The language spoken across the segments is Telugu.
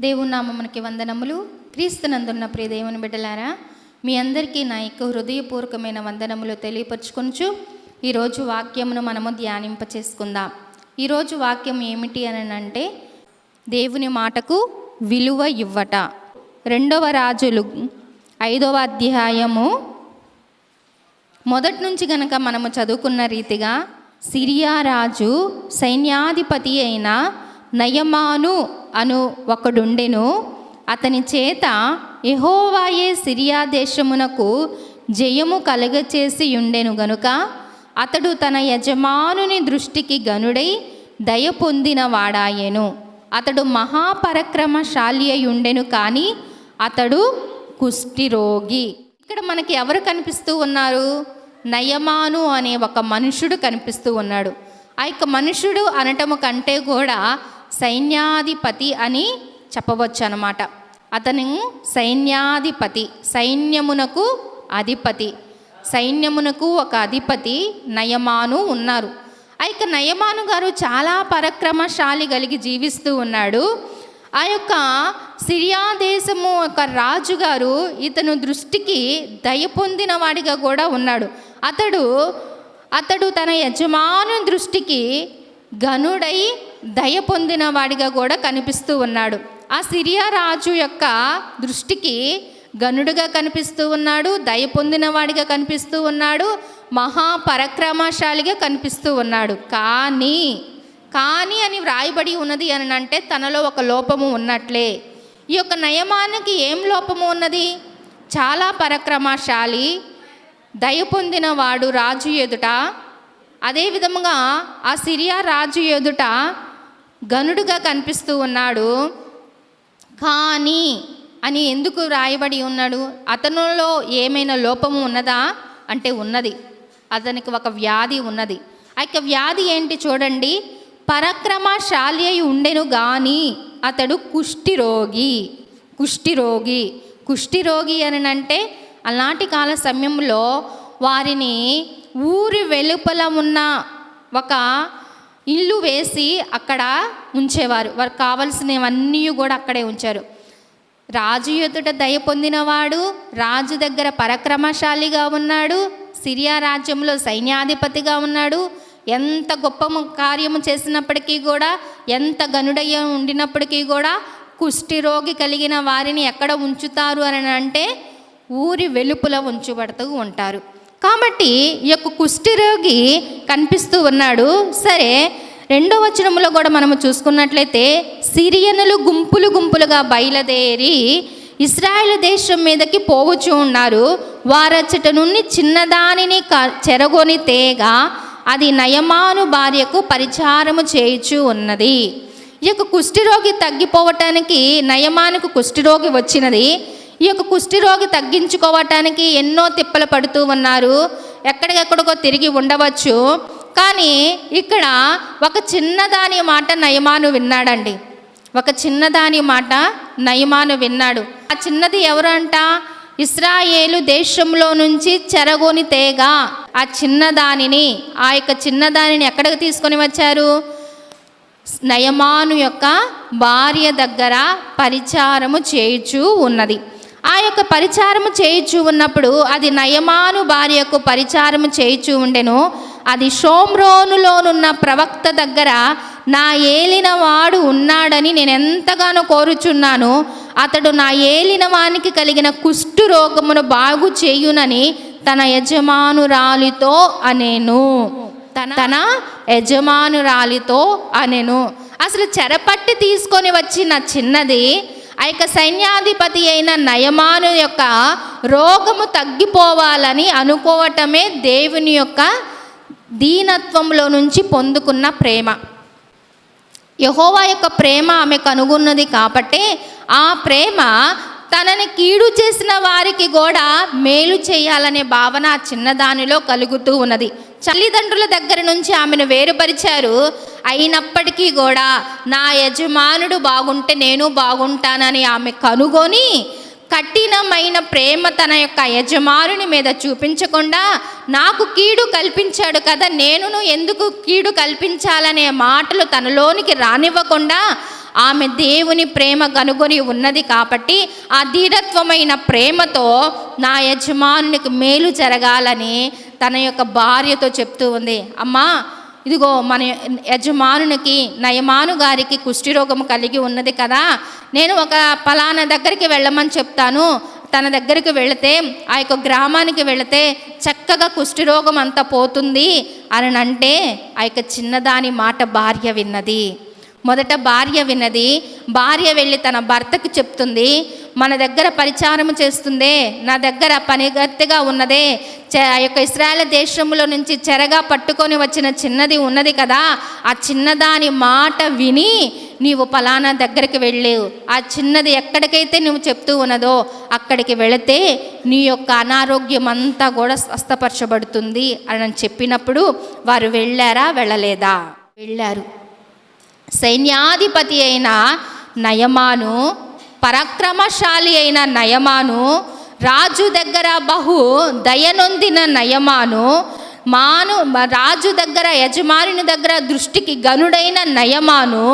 దేవుని వందనములు. క్రీస్తునందున్న ప్రియ దేవుని బిడ్డలారా మీ అందరికీ నా యొక్క హృదయపూర్వకమైన వందనములు తెలియపరచుకొంచు ఈరోజు వాక్యమును మనము ధ్యానింప చేసుకుందాం ఈరోజు వాక్యం ఏమిటి అని అంటే దేవుని మాటకు విలువ ఇవ్వట. రెండవ రాజులు ఐదవ అధ్యాయము మొదటి నుంచి గనక మనము చదువుకున్న రీతిగా సిరియా రాజు సైన్యాధిపతి అయిన నయమాను అను ఒకడుండెను. అతని చేత ఎహోవాయే సిరియా దేశమునకు జయము కలగచేసి ఉండెను గనుక అతడు తన యజమానుని దృష్టికి గనుడై దయ పొందిన వాడాయెను అతడు మహాపరక్రమశాలి అయి ఉండెను కానీ అతడు కుష్టిరోగి ఇక్కడ మనకి ఎవరు కనిపిస్తూ ఉన్నారు? నయమాను అనే ఒక మనుషుడు కనిపిస్తూ ఉన్నాడు. ఆ యొక్క మనుషుడు అనటము కంటే కూడా సైన్యాధిపతి అని చెప్పవచ్చు అనమాట అతను సైన్యాధిపతి సైన్యమునకు అధిపతి సైన్యమునకు ఒక అధిపతి నయమాను ఉన్నారు. ఆ యొక్క నయమాను గారు చాలా పరక్రమశాలి కలిగి జీవిస్తూ ఉన్నాడు. ఆ యొక్క సిరియా దేశము యొక్క రాజుగారు ఇతను దృష్టికి దయ పొందిన వాడిగా కూడా ఉన్నాడు. అతడు అతడు తన యజమాను దృష్టికి గనుడై దయ పొందిన వాడిగా కూడా కనిపిస్తూ ఉన్నాడు. ఆ సిరియా రాజు యొక్క దృష్టికి గనుడుగా కనిపిస్తూ ఉన్నాడు దయ పొందిన వాడిగా కనిపిస్తూ ఉన్నాడు మహాపరక్రమశాలిగా కనిపిస్తూ ఉన్నాడు. కానీ కానీ అని వ్రాయబడి ఉన్నది అని అంటే తనలో ఒక లోపము ఉన్నట్లే. ఈ యొక్క నయమానికి ఏం లోపము ఉన్నది? చాలా పరక్రమశాలి దయ పొందిన వాడు రాజు ఎదుట అదేవిధముగా ఆ సిరియా రాజు ఎదుట గనుడుగా కనిపిస్తూ ఉన్నాడు. కానీ అని ఎందుకు రాయబడి ఉన్నాడు? అతనిలో ఏమైనా లోపము ఉన్నదా? అంటే ఉన్నది. అతనికి ఒక వ్యాధి ఉన్నది. ఆ యొక్క వ్యాధి ఏంటి చూడండి. పరక్రమశాలి అయి ఉండెను కానీ అతడు కుష్టిరోగి కుష్టిరోగి కుష్టిరోగి అని అంటే అలాంటి కాల సమయంలో వారిని ఊరి వెలుపల ఉన్న ఒక ఇల్లు వేసి అక్కడ ఉంచేవారు. వారికి కావలసినవన్నీ కూడా అక్కడే ఉంచారు. రాజు ఎదుట దయ పొందినవాడు రాజు దగ్గర పరక్రమశాలిగా ఉన్నాడు సిరియా రాజ్యంలో సైన్యాధిపతిగా ఉన్నాడు. ఎంత గొప్ప కార్యము చేసినప్పటికీ కూడా ఎంత గనుడయ్య ఉండినప్పటికీ కూడా కుష్ఠిరోగి కలిగిన వారిని ఎక్కడ ఉంచుతారు అని అంటే ఊరి వెలుపుల ఉంచబడుతూ ఉంటారు. కాబట్టి ఈ యొక్క కుష్ఠిరోగి కనిపిస్తూ ఉన్నాడు. సరే రెండో వచనంలో కూడా మనము చూసుకున్నట్లయితే సిరియనులు గుంపులు గుంపులుగా బయలుదేరి ఇస్రాయేల్ దేశం మీదకి పోవచ్చు ఉన్నారు. వారచ్చట నుండి చిన్నదానిని క- చెరగొని తేగ అది నయమాను భార్యకు పరిచారము చేయుచు ఉన్నది. ఈ యొక్క కుష్ఠిరోగి తగ్గిపోవటానికి నయమానికి కుష్ఠిరోగి వచ్చినది. ఈ యొక్క కుష్ఠిరోగి తగ్గించుకోవటానికి ఎన్నో తిప్పలు పడుతూ ఉన్నారు. ఎక్కడికెక్కడికో తిరిగి ఉండవచ్చు. కానీ ఇక్కడ ఒక చిన్నదాని మాట నయమాను విన్నాడండి. ఒక చిన్నదాని మాట నయమాను విన్నాడు. ఆ చిన్నది ఎవరు అంట ఇస్రాయేలు దేశంలో నుంచి చెరగొని తేగ. ఆ చిన్నదానిని ఆ యొక్క చిన్నదానిని ఎక్కడికి తీసుకొని వచ్చారు? నయమాను యొక్క భార్య దగ్గర పరిచారము చేయుచూ ఉన్నది. ఆ యొక్క పరిచారము చేయిచూ ఉన్నప్పుడు అది నయమాను భార్యకు పరిచారము చేయిచూ ఉండెను. అది షోమ్రోనులోనున్న ప్రవక్త దగ్గర నా ఏలిన వాడు ఉన్నాడని నేను ఎంతగానో కోరుచున్నాను. అతడు నా ఏలిన వానికి కలిగిన కుష్టు రోగమును బాగు చేయునని తన యజమానురాలితో అనేను. తన తన యజమానురాలితో అనెను. అసలు చెరపట్టి తీసుకొని వచ్చిన చిన్నది ఆ యొక్క సైన్యాధిపతి అయిన నయమాను యొక్క రోగము తగ్గిపోవాలని అనుకోవటమే దేవుని యొక్క దీనత్వంలో నుంచి పొందుకున్న ప్రేమ. యహోవా యొక్క ప్రేమ ఆమె కనుగొన్నది కాబట్టి ఆ ప్రేమ తనని కీడు చేసిన వారికి కూడా మేలు చేయాలనే భావన ఆ చిన్నదానిలో కలుగుతూ ఉన్నది. తల్లిదండ్రుల దగ్గర నుంచి ఆమెను వేరుపరిచారు. అయినప్పటికీ కూడా నా యజమానుడు బాగుంటే నేను బాగుంటానని ఆమె కనుగొని కఠినమైన ప్రేమ తన యొక్క యజమానుని మీద చూపించకుండా నాకు కీడు కల్పించాడు కదా నేనును ఎందుకు కీడు కల్పించాలనే మాటలు తనలోనికి రానివ్వకుండా ఆమె దేవుని ప్రేమ కనుగొని ఉన్నది కాబట్టి ఆ ధీరత్వమైన ప్రేమతో నా యజమానునికి మేలు జరగాలని తన యొక్క భార్యతో చెప్తూ ఉంది. అమ్మా ఇదిగో మన యజమానునికి నయమాను గారికి కుష్ఠిరోగం కలిగి ఉన్నది కదా. నేను ఒక ఫలానా దగ్గరికి వెళ్ళమని చెప్తాను. తన దగ్గరికి వెళితే ఆ యొక్క గ్రామానికి వెళితే చక్కగా కుష్ఠిరోగం అంతా పోతుంది అని అంటే ఆ యొక్క చిన్నదాని మాట భార్య విన్నది. మొదట భార్య విన్నది. భార్య వెళ్ళి తన భర్తకు చెప్తుంది మన దగ్గర పరిచారం చేస్తుందే నా దగ్గర పనిగత్తెగా ఉన్నదే. ఆ యొక్క ఇస్రాయల్ దేశంలో నుంచి చెరగా పట్టుకొని వచ్చిన చిన్నది ఉన్నది కదా ఆ చిన్నదాని మాట విని నీవు పలానా దగ్గరికి వెళ్ళేవు ఆ చిన్నది ఎక్కడికైతే నువ్వు చెప్తూ ఉన్నదో అక్కడికి వెళితే నీ యొక్క అనారోగ్యం అంతా కూడా స్వస్థపరచబడుతుంది అని చెప్పినప్పుడు వారు వెళ్ళారా వెళ్ళలేదా? వెళ్ళారు. సైన్యాధిపతి అయిన నయమాను పరాక్రమశాలి అయిన నయమాను రాజు దగ్గర బహు దయనొందిన నయమాను మాను రాజు దగ్గర యజమానుని దగ్గర దృష్టికి గనుడైన నయమాను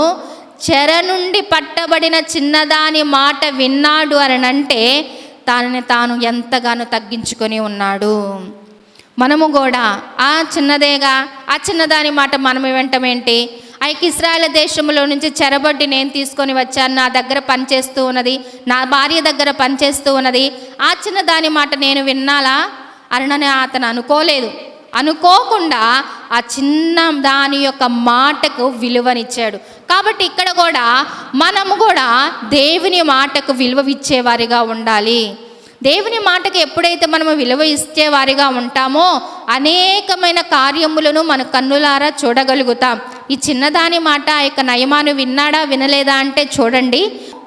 చెర నుండి పట్టబడిన చిన్నదాని మాట విన్నాడు అనంటే తనని తాను ఎంతగానో తగ్గించుకొని ఉన్నాడు. మనము కూడా ఆ చిన్నదేగా ఆ చిన్నదాని మాట మనం వింటమేంటి? ఆ ఇస్రాయల దేశంలో నుంచి చెరబడ్డి నేను తీసుకొని వచ్చాను. నా దగ్గర పనిచేస్తూ ఉన్నది. నా భార్య దగ్గర పనిచేస్తూ ఉన్నది. ఆ చిన్న దాని మాట నేను విన్నాలా? అని అతను అనుకోలేదు. అనుకోకుండా ఆ చిన్న దాని యొక్క మాటకు విలువనిచ్చాడు. కాబట్టి ఇక్కడ కూడా మనము కూడా దేవుని మాటకు విలువ ఇచ్చేవారిగా ఉండాలి. దేవుని మాటకు ఎప్పుడైతే మనము విలువ ఇచ్చేవారిగా ఉంటామో అనేకమైన కార్యములను మన కన్నులారా చూడగలుగుతాం. ఈ చిన్నదాని మాట ఆ యొక్క నయమాను విన్నాడా వినలేదా అంటే చూడండి.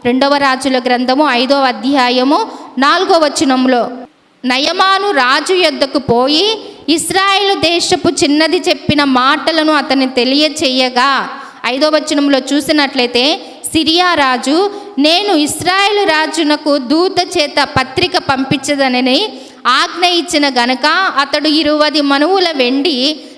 రెండవ రాజుల గ్రంథము ఐదవ అధ్యాయము నాలుగవ వచనంలో నయమాను రాజు యొద్దకు పోయి ఇస్రాయేల్ దేశపు చిన్నది చెప్పిన మాటలను అతన్ని తెలియచేయగా. ఐదో వచనంలో చూసినట్లయితే సిరియా రాజు నేను ఇస్రాయేల్ రాజునకు దూత చేత పత్రిక పంపించదనని ఆజ్ఞ ఇచ్చిన గనక అతడు ఇరువది మనువుల వెండి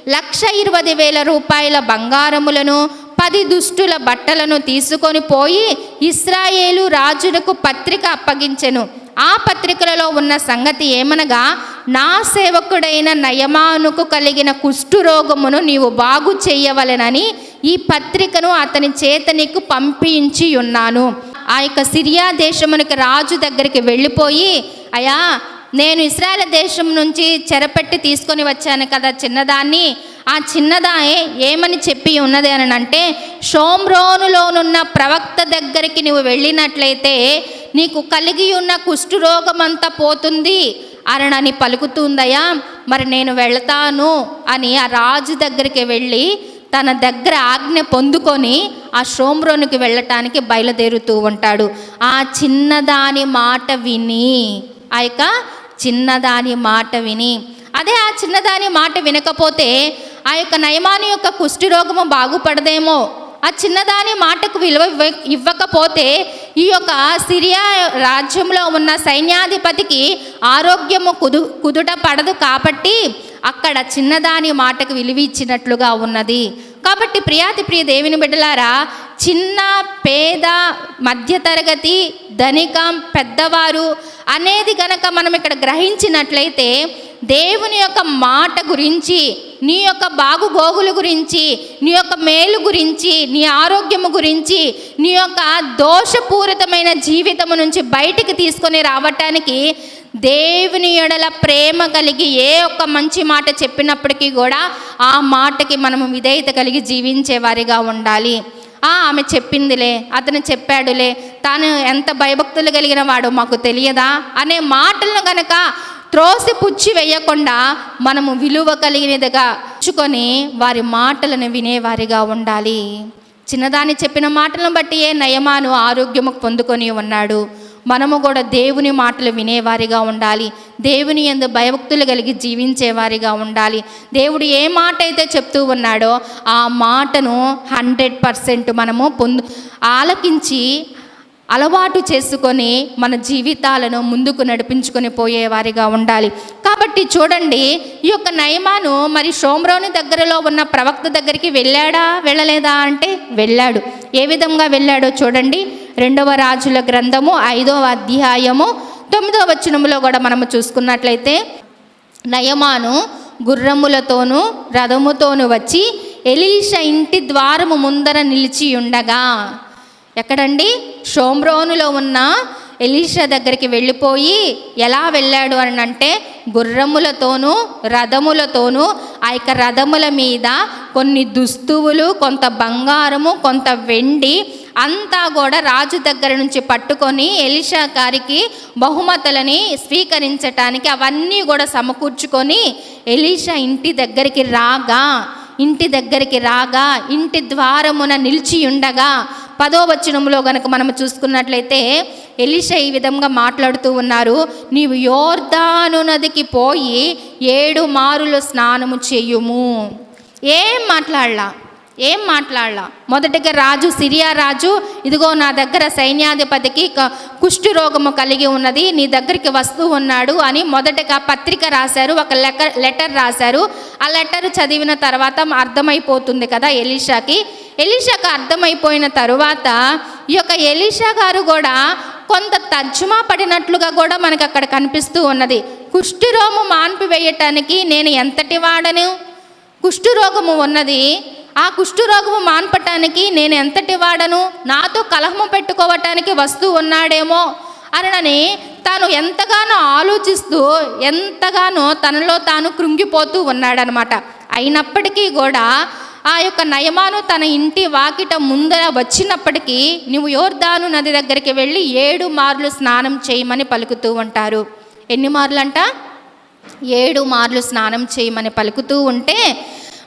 లక్ష ఇరవై వేల రూపాయల బంగారములను పది దుష్టుల బట్టలను తీసుకొని పోయి ఇస్రాయేలు రాజునకు పత్రిక అప్పగించెను. ఆ పత్రికలలో ఉన్న సంగతి ఏమనగా నా సేవకుడైన నయమానుకు కలిగిన కుష్ఠురోగమును నీవు బాగు చేయవలెనని ఈ పత్రికను అతని చేత నీకు పంపించి ఉన్నాను ఆ యొక్క సిరియా దేశమునికి రాజు దగ్గరికి వెళ్ళిపోయి అయా నేను ఇస్రాయల్ దేశం నుంచి చెరపెట్టి తీసుకొని వచ్చాను కదా చిన్నదాన్ని ఆ చిన్నదాయే ఏమని చెప్పి ఉన్నది అని అంటే షోమ్రోనులోనున్న ప్రవక్త దగ్గరికి నువ్వు వెళ్ళినట్లయితే నీకు కలిగి ఉన్న కుష్ఠురోగమంతా అంతా పోతుంది అరణని పలుకుతుందయ్యా మరి నేను వెళతాను అని ఆ రాజు దగ్గరికి వెళ్ళి తన దగ్గర ఆజ్ఞ పొందుకొని ఆ షోమ్రోనికి వెళ్ళటానికి బయలుదేరుతూ ఉంటాడు. ఆ చిన్నదాని మాట విని ఆ యొక్క చిన్నదాని మాట విని. అదే ఆ చిన్నదాని మాట వినకపోతే ఆ యొక్క నయమాని యొక్క కుష్ఠిరోగము బాగుపడదేమో. ఆ చిన్నదాని మాటకు విలువ ఇవ్వ- ఇవ్వకపోతే ఈ యొక్క సిరియా రాజ్యంలో ఉన్న సైన్యాధిపతికి ఆరోగ్యము కుదు కుదుట పడదు కాబట్టి అక్కడ చిన్నదాని మాటకు విలువ ఇచ్చినట్లుగా ఉన్నది. కాబట్టి ప్రియాతి ప్రియ దేవుని బిడ్డలారా చిన్న పేద మధ్యతరగతి ధనికం పెద్దవారు అనేది గనక మనం ఇక్కడ గ్రహించినట్లయితే దేవుని యొక్క మాట గురించి నీ యొక్క బాగుగోగుల గురించి నీ యొక్క మేలు గురించి నీ ఆరోగ్యము గురించి నీ యొక్క దోషపూరితమైన జీవితము నుంచి బయటికి తీసుకొని రావటానికి దేవుని ఎడల ప్రేమ కలిగి ఏ ఒక్క మంచి మాట చెప్పినప్పటికీ కూడా ఆ మాటకి మనము విధేయత కలిగి జీవించే వారిగా ఉండాలి. ఆ ఆమె చెప్పిందిలే అతను చెప్పాడులే తాను ఎంత భయభక్తులు కలిగిన వాడో మాకు తెలియదా? అనే మాటలను గనక త్రోసి పుచ్చి వేయకుండా మనము విలువ కలిగినదిగా ఉంచుకొని వారి మాటలను వినేవారిగా ఉండాలి. చిన్నదాన్ని చెప్పిన మాటలను బట్టి ఏ నయమాను ఆరోగ్యము పొందుకొని ఉన్నాడు. మనము కూడా దేవుని మాటలు వినేవారిగా ఉండాలి. దేవుని ఎందు భయభక్తులు కలిగి జీవించేవారిగా ఉండాలి. దేవుడు ఏ మాట అయితే చెప్తూ ఉన్నాడో ఆ మాటను హండ్రెడ్ పర్సెంట్ మనము పొందు ఆలకించి అలవాటు చేసుకొని మన జీవితాలను ముందుకు నడిపించుకొని పోయేవారిగా ఉండాలి. కాబట్టి చూడండి ఈ యొక్క నయమాను మరి షోమ్రోని దగ్గరలో ఉన్న ప్రవక్త దగ్గరికి వెళ్ళాడా వెళ్ళలేదా అంటే వెళ్ళాడు. ఏ విధంగా వెళ్ళాడో చూడండి. రెండవ రాజుల గ్రంథము ఐదవ అధ్యాయము తొమ్మిదవ వచనములో కూడా మనము చూసుకున్నట్లయితే నయమాను గుర్రములతోనూ రథముతోనూ వచ్చి ఎలీష ఇంటి ద్వారము ముందర నిలిచి ఉండగా ఎక్కడండి? షోమ్రోనులో ఉన్న ఎలీషా దగ్గరికి వెళ్ళిపోయి ఎలా వెళ్ళాడు? అని అంటే గుర్రములతోనూ రథములతోనూ ఆ యొక్క రథముల మీద కొన్ని దుస్తువులు కొంత బంగారము కొంత వెండి అంతా కూడా రాజు దగ్గర నుంచి పట్టుకొని ఎలిషా గారికి బహుమతులని స్వీకరించటానికి అవన్నీ కూడా సమకూర్చుకొని ఎలీషా ఇంటి దగ్గరికి రాగా ఇంటి దగ్గరికి రాగా ఇంటి ద్వారమున నిలిచి ఉండగా పదో వచనంలో గనక మనం చూసుకున్నట్లయితే ఎలిషా ఈ విధంగా మాట్లాడుతూ ఉన్నారు నీవు యోర్ధాను నదికి పోయి ఏడు మారులు స్నానము చేయుము. ఏం మాట్లాడలా? ఏం మాట్లాడలా? మొదటిగా రాజు సిరియా రాజు ఇదిగో నా దగ్గర సైన్యాధిపతికి కుష్టి రోగము కలిగి ఉన్నది నీ దగ్గరికి వస్తూ ఉన్నాడు అని మొదటగా పత్రిక రాశారు ఒక లెక్క లెటర్ రాశారు. ఆ లెటర్ చదివిన తర్వాత అర్థమైపోతుంది కదా ఎలీషాకి. ఎలీషాకి అర్థమైపోయిన తరువాత ఈ యొక్క ఎలీషా గారు కూడా కొంత తర్జుమా పడినట్లుగా కూడా మనకు అక్కడ కనిపిస్తూ ఉన్నది. కుష్ఠరోము మాన్పివేయటానికి నేను ఎంతటి వాడను? కుష్ఠరోగము ఉన్నది. ఆ కుష్ఠరోగము మాన్పటానికి నేను ఎంతటి వాడను? నాతో కలహము పెట్టుకోవటానికి వస్తూ ఉన్నాడేమో అనని తాను ఎంతగానో ఆలోచిస్తూ ఎంతగానో తనలో తాను కృంగిపోతూ ఉన్నాడనమాట. అయినప్పటికీ కూడా ఆ యొక్క నయమాను తన ఇంటి వాకిట ముందర వచ్చినప్పటికీ నువ్వు యోర్దాను నది దగ్గరికి వెళ్ళి ఏడు మార్లు స్నానం చేయమని పలుకుతూ ఉంటారు. ఎన్ని మార్లు ఏడు మార్లు స్నానం చేయమని పలుకుతూ ఉంటే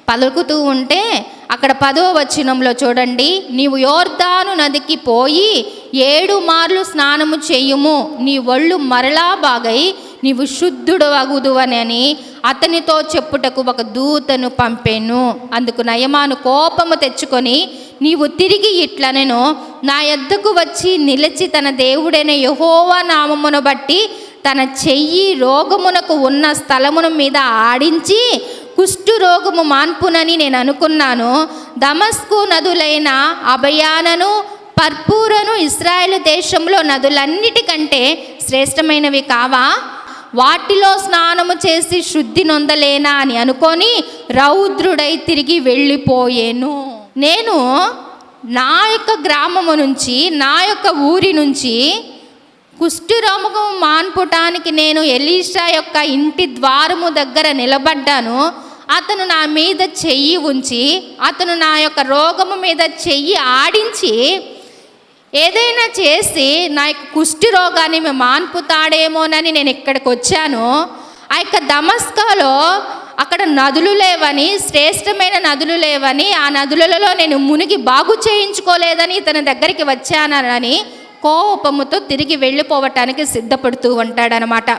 పలుకుతూ ఉంటే అక్కడ పదో వచనంలో చూడండి నీవు యోర్దాను నదికి పోయి ఏడు మార్లు స్నానము చేయుము. నీ ఒళ్ళు మరలా బాగై నీవు శుద్ధుడు అగుదువనని అతనితో చెప్పుటకు ఒక దూతను పంపాను. అందుకు నయమాను కోపము తెచ్చుకొని నీవు తిరిగి ఇట్లనెను. నా ఎద్దకు వచ్చి నిలిచి తన దేవుడైన యహోవా నామమును బట్టి తన చెయ్యి రోగమునకు ఉన్న స్థలమును మీద ఆడించి కుష్టు రోగము మాన్పునని నేను అనుకున్నాను. దమస్కు నదులైన అభయానను పర్పూరను ఇస్రాయేల్ దేశంలో నదులన్నిటికంటే శ్రేష్టమైనవి కావా? వాటిలో స్నానము చేసి శుద్ధి నొందలేనా అని అనుకొని రౌద్రుడై తిరిగి వెళ్ళిపోయాను. నేను నా యొక్క గ్రామము నుంచి నా యొక్క ఊరి నుంచి కుష్ఠరోగం మాన్పుటానికి నేను ఎలీషా యొక్క ఇంటి ద్వారము దగ్గర నిలబడ్డాను. అతను నా మీద చెయ్యి ఉంచి అతను నా యొక్క రోగము మీద చెయ్యి ఆడించి ఏదైనా చేసి నా యొక్క కుష్టి రోగాన్ని మేము మాన్పుతాడేమోనని నేను ఇక్కడికి వచ్చాను. ఆ యొక్క దమస్కాలో అక్కడ నదులు లేవని శ్రేష్టమైన నదులు లేవని ఆ నదులలో నేను మునిగి బాగు చేయించుకోలేదని ఇతని దగ్గరికి వచ్చానని కోపముతో తిరిగి వెళ్ళిపోవటానికి సిద్ధపడుతూ ఉంటాడనమాట.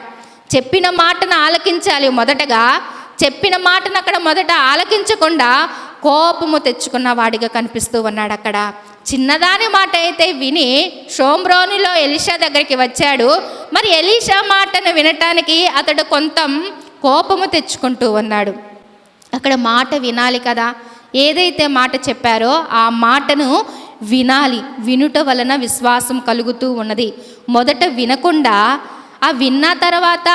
చెప్పిన మాటను ఆలకించాలి మొదటగా. చెప్పిన మాటను అక్కడ మొదట ఆలకించకుండా కోపము తెచ్చుకున్న వాడిగా కనిపిస్తూ ఉన్నాడు అక్కడ. చిన్నదాని మాట అయితే విని షోమ్రోనిలో ఎలీషా దగ్గరికి వచ్చాడు. మరి ఎలీషా మాటను వినటానికి అతడు కొంత కోపము తెచ్చుకుంటూ ఉన్నాడు. అక్కడ మాట వినాలి కదా. ఏదైతే మాట చెప్పారో ఆ మాటను వినాలి. వినుట వలన విశ్వాసం కలుగుతూ ఉన్నది. మొదట వినకుండా ఆ విన్న తర్వాత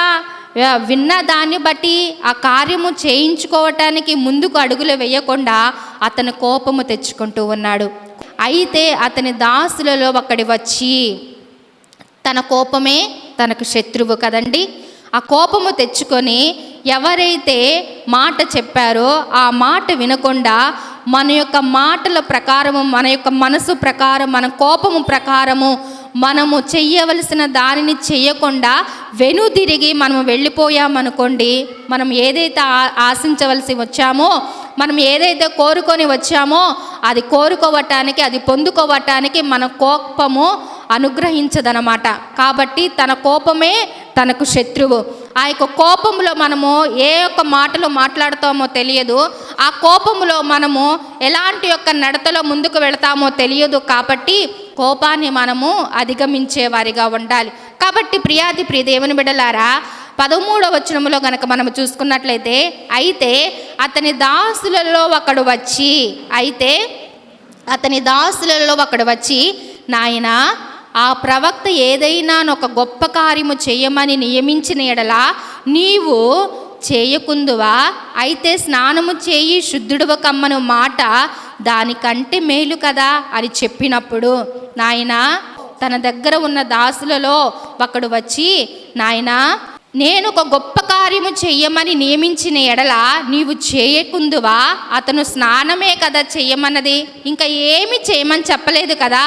విన్న దాన్ని బట్టి ఆ కార్యము చేయించుకోవటానికి ముందుకు అడుగులు వేయకుండా అతను కోపము తెచ్చుకుంటూ ఉన్నాడు. అయితే అతని దాసులలో ఒకడి వచ్చి తన కోపమే తనకు శత్రువు కదండి. ఆ కోపము తెచ్చుకొని ఎవరైతే మాట చెప్పారో ఆ మాట వినకుండా మన యొక్క మాటల ప్రకారము మన యొక్క మనసు ప్రకారం మన కోపము ప్రకారము మనము చెయ్యవలసిన దానిని చేయకుండా వెనుదిరిగి మనము వెళ్ళిపోయామనుకోండి మనం ఏదైతే ఆ- ఆశించవలసి వచ్చామో మనం ఏదైతే కోరుకొని వచ్చామో అది కోరుకోవటానికి అది పొందుకోవటానికి మన కోపము అనుగ్రహించదనమాట. కాబట్టి తన కోపమే తనకు శత్రువు. ఆ యొక్క కోపంలో మనము ఏ యొక్క మాటలు మాట్లాడతామో తెలియదు. ఆ కోపంలో మనము ఎలాంటి యొక్క నడతలో ముందుకు వెళతామో తెలియదు కాబట్టి కోపాన్ని మనము అధిగమించే వారిగా ఉండాలి. కాబట్టి ప్రియాది ప్రియ దేవుని బిడలారా పదమూడవ వచనములో గనక మనం చూసుకున్నట్లయితే అయితే అతని దాసులలో ఒకడు వచ్చి అయితే అతని దాసులలో ఒకడు వచ్చి నాయన ఆ ప్రవక్త ఏదైనా ఒక గొప్ప కార్యము చేయమని నియమించిన ఎడల నీవు చేయకుందువా? అయితే స్నానము చేయి శుద్ధుడువ కమ్మను మాట దానికంటే మేలు కదా అని చెప్పినప్పుడు నాయన తన దగ్గర ఉన్న దాసులలో ఒకడు వచ్చి నాయనా నేను ఒక గొప్ప కార్యము చెయ్యమని నియమించిన ఎడల నీవు చేయకుందువా? అతను స్నానమే కదా చెయ్యమన్నది ఇంకా ఏమి చేయమని చెప్పలేదు కదా?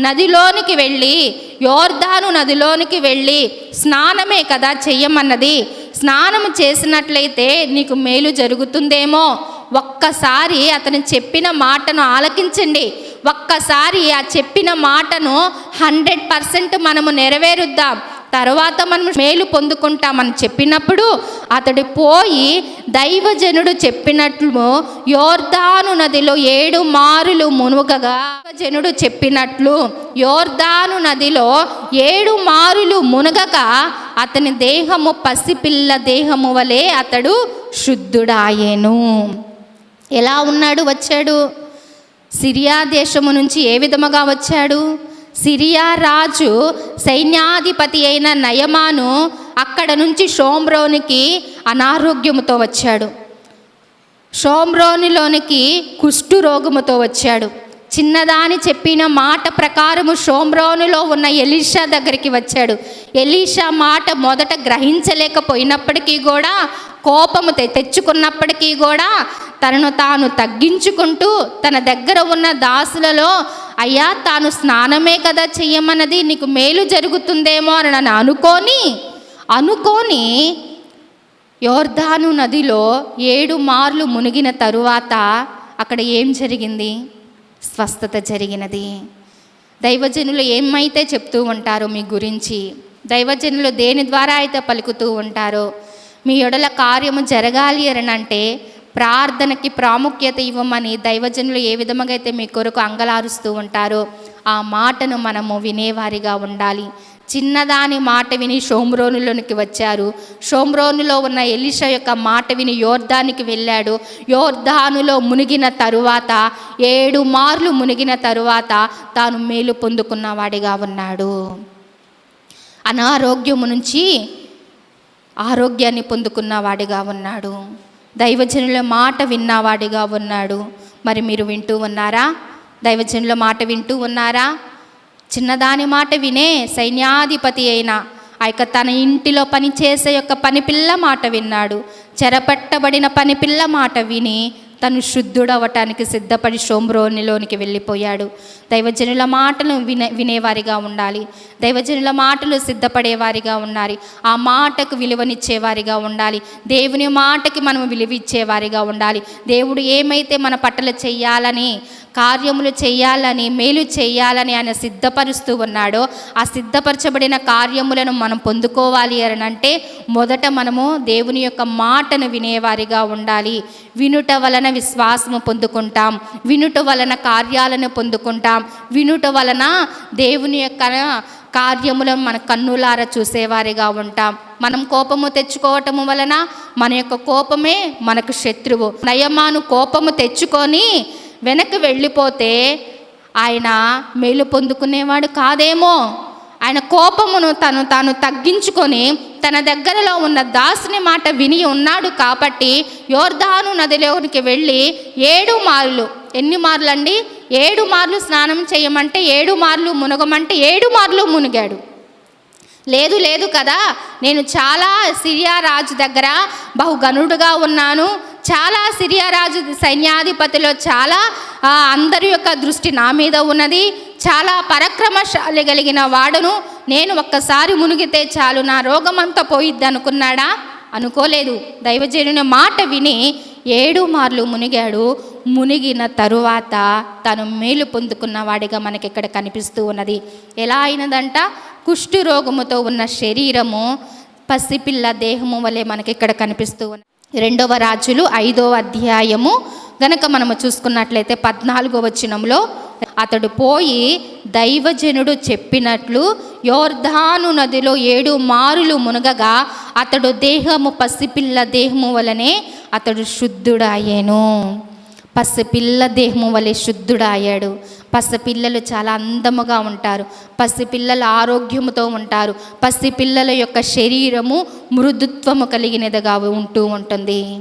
నదిలోనికి వెళ్ళి యోర్ధాను నదిలోనికి వెళ్ళి స్నానమే కదా చెయ్యమన్నది. స్నానము చేసినట్లయితే నీకు మేలు జరుగుతుందేమో. ఒక్కసారి అతను చెప్పిన మాటను ఆలకించండి. ఒక్కసారి ఆ చెప్పిన మాటను హండ్రెడ్ పర్సెంట్ మనము నెరవేరుద్దాం. తర్వాత మనం మేలు పొందుకుంటామని చెప్పినప్పుడు అతడు పోయి దైవజనుడు చెప్పినట్లు యోర్దాను నదిలో ఏడు మారులు మునుగగా దైవజనుడు చెప్పినట్లు యోర్దాను నదిలో ఏడు మారులు మునగక అతని దేహము పసిపిల్ల దేహము వలె అతడు శుద్ధుడాయేను. ఎలా ఉన్నాడు వచ్చాడు? సిరియా దేశము నుంచి ఏ విధముగా వచ్చాడు? సిరియా రాజు సైన్యాధిపతి అయిన నయమాను అక్కడ నుంచి షోమ్రోనికి అనారోగ్యముతో వచ్చాడు. షోమ్రోనిలోనికి కుష్టు రోగముతో వచ్చాడు. చిన్నదాని చెప్పిన మాట ప్రకారము షోమ్రోనులో ఉన్న ఎలీషా దగ్గరికి వచ్చాడు. ఎలీషా మాట మొదట గ్రహించలేకపోయినప్పటికీ కూడా కోపము తెచ్చుకున్నప్పటికీ కూడా తనను తాను తగ్గించుకుంటూ తన దగ్గర ఉన్న దాసులలో అయ్యా తాను స్నానమే కదా చెయ్యమన్నది నీకు మేలు జరుగుతుందేమో అని నన్ను అనుకొని అనుకొని యోర్ధాను నదిలో ఏడు మార్లు మునిగిన తరువాత అక్కడ ఏం జరిగింది? స్వస్థత జరిగినది. దైవజనులు ఏమైతే చెప్తూ ఉంటారో మీ గురించి దైవజనులు దేని ద్వారా అయితే పలుకుతూ ఉంటారో మీ ఎడల కార్యము జరగాలి అని అంటే ప్రార్థనకి ప్రాముఖ్యత ఇవ్వమని దైవజనులు ఏ విధముగా అయితే మీ కొరకు అంగలారుస్తూ ఉంటారో ఆ మాటను మనము వినేవారిగా ఉండాలి. చిన్నదాని మాట విని షోమ్రోనులోనికి వచ్చారు. షోమ్రోనులో ఉన్న ఎలిష యొక్క మాట విని యోర్ధానికి వెళ్ళాడు. యోర్ధానులో మునిగిన తరువాత ఏడు మార్లు మునిగిన తరువాత తాను మేలు పొందుకున్నవాడిగా ఉన్నాడు. అనారోగ్యము నుంచి ఆరోగ్యాన్ని పొందుకున్నవాడిగా ఉన్నాడు. దైవజనుల మాట విన్నవాడిగా ఉన్నాడు. మరి మీరు వింటూ ఉన్నారా? దైవజనుల మాట వింటూ ఉన్నారా? చిన్నదాని మాట వినే సైన్యాధిపతి అయిన ఆ యొక్క తన ఇంటిలో పనిచేసే యొక్క పనిపిల్ల మాట విన్నాడు. చెరపట్టబడిన పనిపిల్ల మాట విని తను శుద్ధుడవటానికి సిద్ధపడి షోమ్రోనిలోనికి వెళ్ళిపోయాడు. దైవజనుల మాటలు వినే వినేవారిగా ఉండాలి. దైవజనుల మాటలు సిద్ధపడేవారిగా ఉండాలి. ఆ మాటకు విలువనిచ్చేవారిగా ఉండాలి. దేవుని మాటకి మనం విలువ ఇచ్చేవారిగా ఉండాలి. దేవుడు ఏమైతే మన పట్టలు చెయ్యాలని కార్యములు చేయాలని మేలు చేయాలని ఆయన సిద్ధపరుస్తూ ఉన్నాడో. ఆ సిద్ధపరచబడిన కార్యములను మనం పొందుకోవాలి అని అంటే మొదట మనము దేవుని యొక్క మాటను వినేవారిగా ఉండాలి. వినుట వలన విశ్వాసము పొందుకుంటాం. వినుట వలన కార్యాలను పొందుకుంటాం. వినుట వలన దేవుని యొక్క కార్యములను మన కన్నులార చూసేవారిగా ఉంటాం. మనం కోపము తెచ్చుకోవటము వలన మన యొక్క కోపమే మనకు శత్రువు. నయమాను కోపము తెచ్చుకొని వెనక్కి వెళ్ళిపోతే ఆయన మేలు పొందుకునేవాడు కాదేమో. ఆయన కోపమును తను తాను తగ్గించుకొని తన దగ్గరలో ఉన్న దాసుని మాట విని ఉన్నాడు కాబట్టి యోర్ధాను నదిలోనికి వెళ్ళి ఏడు మార్లు. ఎన్ని మార్లు అండి ఏడు మార్లు స్నానం చేయమంటే ఏడు మార్లు మునగమంటే ఏడు మార్లు మునిగాడు. లేదు లేదు కదా. నేను చాలా సిరియా రాజు దగ్గర బహుగనుడుగా ఉన్నాను. చాలా సిరియా రాజు సైన్యాధిపతిలో చాలా అందరి యొక్క దృష్టి నా మీద ఉన్నది. చాలా పరక్రమశాలి కలిగిన వాడును. నేను ఒక్కసారి మునిగితే చాలు నా రోగమంతా పోయిద్ది అనుకున్నాడా? అనుకోలేదు. దైవజనుని మాట విని ఏడు మార్లు మునిగాడు. మునిగిన తరువాత తను మేలు పొందుకున్న వాడిగా మనకి ఇక్కడ కనిపిస్తూ ఉన్నది. ఎలా అయినదంట? కుష్టు రోగముతో ఉన్న శరీరము పసిపిల్ల దేహము వలె మనకి ఇక్కడ కనిపిస్తూ ఉన్నది రెండవ రాజులు ఐదవ అధ్యాయము. గనక మనము చూసుకున్నట్లయితే పద్నాలుగో వచనంలో అతడు పోయి దైవజనుడు చెప్పినట్లు యోర్ధాను నదిలో ఏడు మారులు మునగగా అతడు దేహము పసిపిల్ల దేహము వలనే అతడు శుద్ధుడాయేను పసిపిల్ల దేహము వలె శుద్ధుడాయాడు. పసిపిల్లలు చాలా అందముగా ఉంటారు. పసిపిల్లలు ఆరోగ్యముతో ఉంటారు. పసిపిల్లల యొక్క శరీరము మృదుత్వము కలిగినదిగా ఉంటూ ఉంటుంది.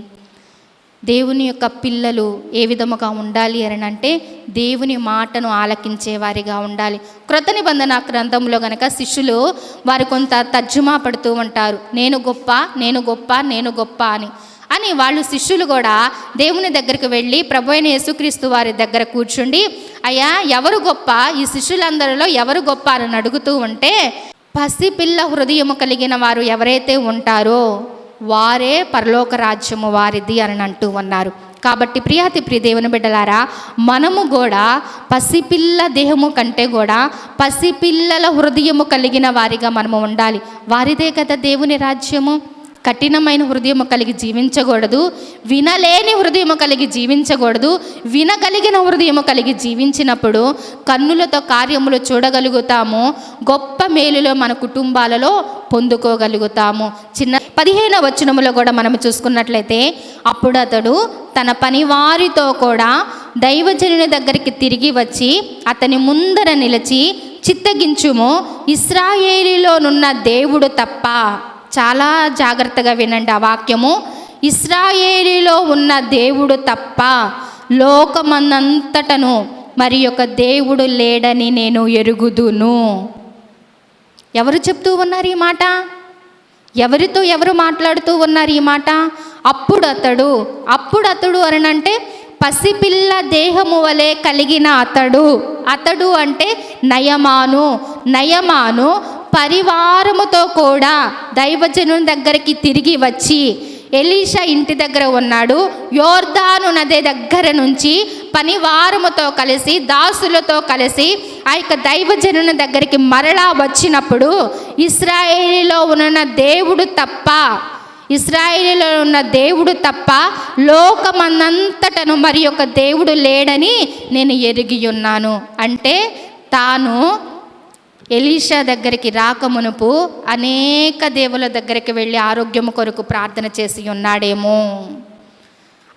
దేవుని యొక్క పిల్లలు ఏ విధముగా ఉండాలి అని అంటే దేవుని మాటను ఆలకించే వారిగా ఉండాలి. క్రొత్త నిబంధన గ్రంథంలో గనక శిష్యులు వారు కొంత తర్జుమా పడుతూ ఉంటారు. నేను గొప్ప నేను గొప్ప నేను గొప్ప అని. అని వాళ్ళు శిష్యులు కూడా దేవుని దగ్గరికి వెళ్ళి ప్రభు అయిన యేసుక్రీస్తు వారి దగ్గర కూర్చుండి అయ్యా ఎవరు గొప్ప? ఈ శిష్యులందరిలో ఎవరు గొప్ప? అని అడుగుతూ ఉంటే పసిపిల్ల హృదయము కలిగిన వారు ఎవరైతే ఉంటారో వారే పరలోక రాజ్యము వారిది అని అంటూ ఉన్నారు. కాబట్టి ప్రియాతి ప్రియ దేవుని బిడ్డలారా మనము కూడా పసిపిల్ల దేహము కంటే కూడా పసిపిల్లల హృదయము కలిగిన వారిగా మనము ఉండాలి. వారిదే కదా దేవుని రాజ్యము. కఠినమైన హృదయము కలిగి జీవించకూడదు వినలేని హృదయము కలిగి జీవించకూడదు వినగలిగిన హృదయము కలిగి జీవించినప్పుడు కన్నులతో కార్యములు చూడగలుగుతాము గొప్ప మేలులో మన కుటుంబాలలో పొందుకోగలుగుతాము. చిన్న పదిహేను వచనములో కూడా మనం చూసుకున్నట్లయితే అప్పుడు అతడు తన పని వారితో కూడా దైవజనుని దగ్గరికి తిరిగి వచ్చి అతని ముందర నిలిచి చిత్తగించుము ఇస్రాయేలీలోనున్న దేవుడు తప్ప. చాలా జాగ్రత్తగా వినండి ఆ వాక్యము. ఇస్రాయేలీలో ఉన్న దేవుడు తప్ప లోకమందంతటను మరి యొక్క దేవుడు లేడని నేను ఎరుగుదును. ఎవరు చెప్తూ ఉన్నారు ఈ మాట? ఎవరితో ఎవరు మాట్లాడుతూ ఉన్నారు ఈ మాట? అప్పుడు అతడు అప్పుడు అతడు అనంటే పసిపిల్ల దేహము వలె కలిగిన అతడు. అతడు అంటే నయమాను నయమాను పరివారముతో కూడా దైవజనుని దగ్గరికి తిరిగి వచ్చి ఎలీషా ఇంటి దగ్గర ఉన్నాడు. యోర్దాను నది దగ్గర నుంచి పనివారముతో కలిసి దాసులతో కలిసి ఆ యొక్క దైవజనుని దగ్గరికి మరలా వచ్చినప్పుడు ఇస్రాయేలీలో ఉన్న దేవుడు తప్ప ఇస్రాయేలీలో ఉన్న దేవుడు తప్ప లోకమన్నంతటను మరి యొక్క దేవుడు లేడని నేను ఎరిగి ఉన్నాను. అంటే తాను ఎలీషా దగ్గరికి రాకమునుపు అనేక దేవుల దగ్గరికి వెళ్ళి ఆరోగ్యము కొరకు ప్రార్థన చేసి ఉన్నాడేమో.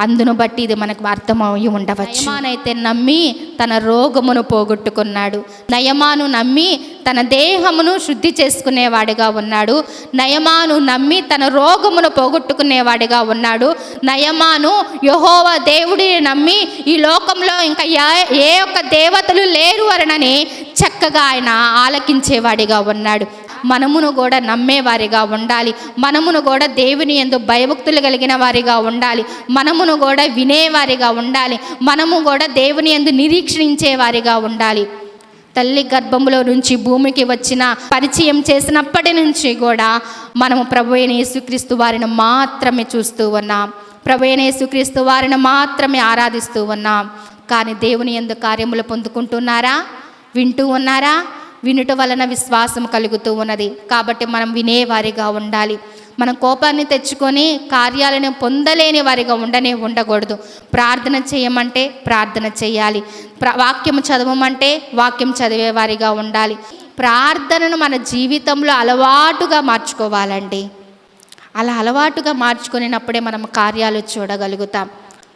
అందును బట్టి ఇది మనకు అర్థమయ్యి ఉండవచ్చు. నయమానైతే నమ్మి తన రోగమును పోగొట్టుకున్నాడు. నయమాను నమ్మి తన దేహమును శుద్ధి చేసుకునేవాడిగా ఉన్నాడు. నయమాను నమ్మి తన రోగమును పోగొట్టుకునేవాడిగా ఉన్నాడు. నయమాను యహోవ దేవుడిని నమ్మి ఈ లోకంలో ఇంకా ఏ ఏ ఒక్క దేవతలు లేరు అనని చక్కగా ఆయన ఆలకించేవాడిగా ఉన్నాడు. మనమును కూడా నమ్మేవారిగా ఉండాలి. మనమును కూడా దేవుని ఎందు భయభక్తులు కలిగిన వారిగా ఉండాలి. మనమును కూడా వినేవారిగా ఉండాలి. మనము కూడా దేవుని ఎందు నిరీక్షించే వారిగా ఉండాలి. తల్లి గర్భములో నుంచి భూమికి వచ్చిన పరిచయం చేసినప్పటి నుంచి కూడా మనము ప్రభు అయిన యేసుక్రీస్తు వారిని మాత్రమే చూస్తూ ఉన్నాం. ప్రభు అయిన యేసుక్రీస్తు వారిని మాత్రమే ఆరాధిస్తూ ఉన్నాం. కానీ దేవుని ఎందు కార్యములు పొందుకుంటున్నారా? వింటూ ఉన్నారా? వినుట వలన విశ్వాసం కలుగుతూ ఉన్నది. కాబట్టి మనం వినేవారిగా ఉండాలి. మనం కోపాన్ని తెచ్చుకొని కార్యాలను పొందలేని వారిగా ఉండనే ఉండకూడదు. ప్రార్థన చేయమంటే ప్రార్థన చేయాలి. ప్ర వాక్యం చదవమంటే వాక్యం చదివేవారిగా ఉండాలి. ప్రార్థనను మన జీవితంలో అలవాటుగా మార్చుకోవాలండి. అలా అలవాటుగా మార్చుకునేటప్పుడే మనం కార్యాలు చూడగలుగుతాం.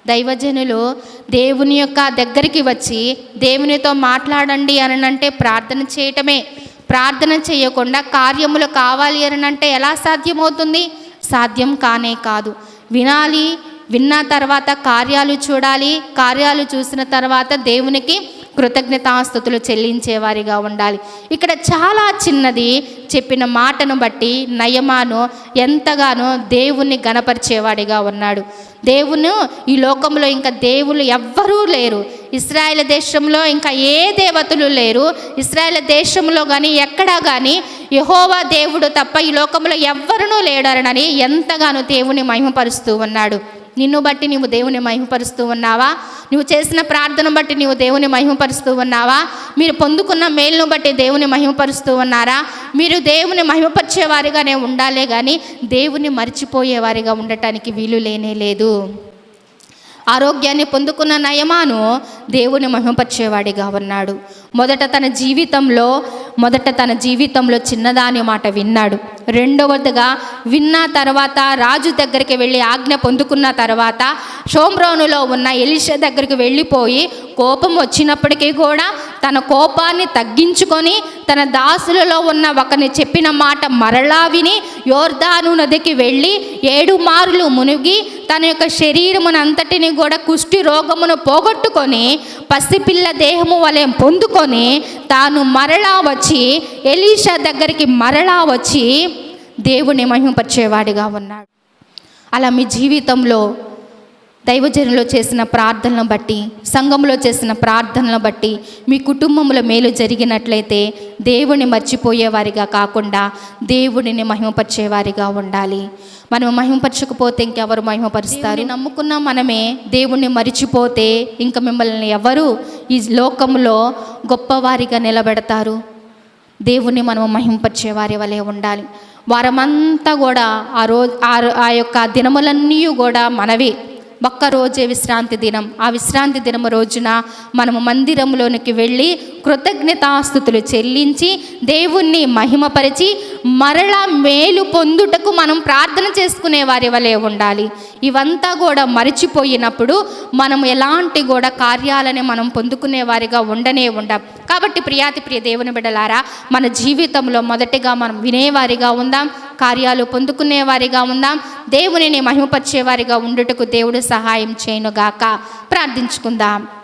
దైవజనులు దేవుని యొక్క దగ్గరికి వచ్చి దేవునితో మాట్లాడండి అనంటే ప్రార్థన చేయటమే. ప్రార్థన చేయకుండా కార్యములు కావాలి అనంటే ఎలా సాధ్యమవుతుంది? సాధ్యం కానే కాదు. వినాలి విన్న తర్వాత కార్యాలు చూడాలి. కార్యాలు చూసిన తర్వాత దేవునికి కృతజ్ఞతాస్థుతులు చెల్లించేవారిగా ఉండాలి. ఇక్కడ చాలా చిన్నది చెప్పిన మాటను బట్టి నయమాను ఎంతగానో దేవుణ్ణి గణపరిచేవాడిగా ఉన్నాడు. దేవును ఈ లోకంలో ఇంకా దేవుళ్ళు ఎవ్వరూ లేరు. ఇస్రాయేల్ దేశంలో ఇంకా ఏ దేవతలు లేరు. ఇస్రాయేల్ దేశంలో కానీ ఎక్కడా కానీ యహోవా దేవుడు తప్ప ఈ లోకంలో ఎవ్వరునూ లేడారనని ఎంతగానో దేవుని మహిమపరుస్తూ ఉన్నాడు. నిన్ను బట్టి నీవు దేవుని మహిమపరుస్తూ ఉన్నావా? నువ్వు చేసిన ప్రార్థన బట్టి నీవు దేవుని మహిమపరుస్తూ ఉన్నావా? మీరు పొందుకున్న మేలును బట్టి దేవుని మహిమపరుస్తూ ఉన్నారా? మీరు దేవుని మహిమపరిచేవారిగానే ఉండాలే కానీ దేవుని మర్చిపోయేవారిగా ఉండటానికి వీలు లేనే లేదు. ఆరోగ్యాన్ని పొందుకున్న నయమాను దేవుని మహిమపరిచేవాడిగా ఉన్నాడు. మొదట తన జీవితంలో మొదట తన జీవితంలో చిన్నదాని మాట విన్నాడు. రెండవదిగా విన్న తర్వాత రాజు దగ్గరికి వెళ్ళి ఆజ్ఞ పొందుకున్న తర్వాత షోమ్రోనులో ఉన్న ఎలిష దగ్గరికి వెళ్ళిపోయి కోపం వచ్చినప్పటికీ కూడా తన కోపాన్ని తగ్గించుకొని తన దాసులలో ఉన్న ఒకరిని చెప్పిన మాట మరలా విని యోర్దాను నదికి వెళ్ళి ఏడు మారులు మునిగి తన యొక్క శరీరమునంతటిని కూడా కుష్టి రోగమును పోగొట్టుకొని పసిపిల్ల దేహము వలె పొందుకొని తాను మరలా వచ్చి ఎలీషా దగ్గరికి మరలా వచ్చి దేవుని మహిమపరిచేవాడిగా ఉన్నాడు. అలా మీ జీవితంలో దైవజనులో చేసిన ప్రార్థనలను బట్టి సంఘంలో చేసిన ప్రార్థనలను బట్టి మీ కుటుంబంలో మేలు జరిగినట్లయితే దేవుని మర్చిపోయేవారిగా కాకుండా దేవుడిని మహిమపరిచేవారిగా ఉండాలి. మనం మహిమపరచకపోతే ఇంకెవరు మహిమపరుస్తారు? నమ్ముకున్న మనమే దేవుణ్ణి మరిచిపోతే ఇంక మిమ్మల్ని ఎవరు ఈ లోకంలో గొప్పవారిగా నిలబెడతారు? దేవుణ్ణి మనం మహింపరిచే వారి వలె ఉండాలి. వారమంతా కూడా ఆ రోజు ఆ యొక్క దినములన్నీ కూడా మనవి. ఒక్క రోజే విశ్రాంతి దినం. ఆ విశ్రాంతి దినము రోజున మనము మందిరంలోనికి వెళ్ళి కృతజ్ఞతాస్థుతులు చెల్లించి దేవుణ్ణి మహిమపరిచి మరలా మేలు పొందుటకు మనం ప్రార్థన చేసుకునే వారి వలె ఉండాలి. ఇవంతా కూడా మరిచిపోయినప్పుడు మనం ఎలాంటి కూడా కార్యాలని మనం పొందుకునే వారిగా ఉండనే ఉండం. కాబట్టి ప్రియాతి ప్రియ దేవుని బిడ్డలారా మన జీవితంలో మొదటిగా మనం వినేవారిగా ఉందాం కార్యాలు పొందుకునేవారిగా ఉందాం దేవునిని మహిమపరిచేవారిగా ఉండుటకు దేవుడు సహాయం చేయనుగాక. ప్రార్థించుకుందాం.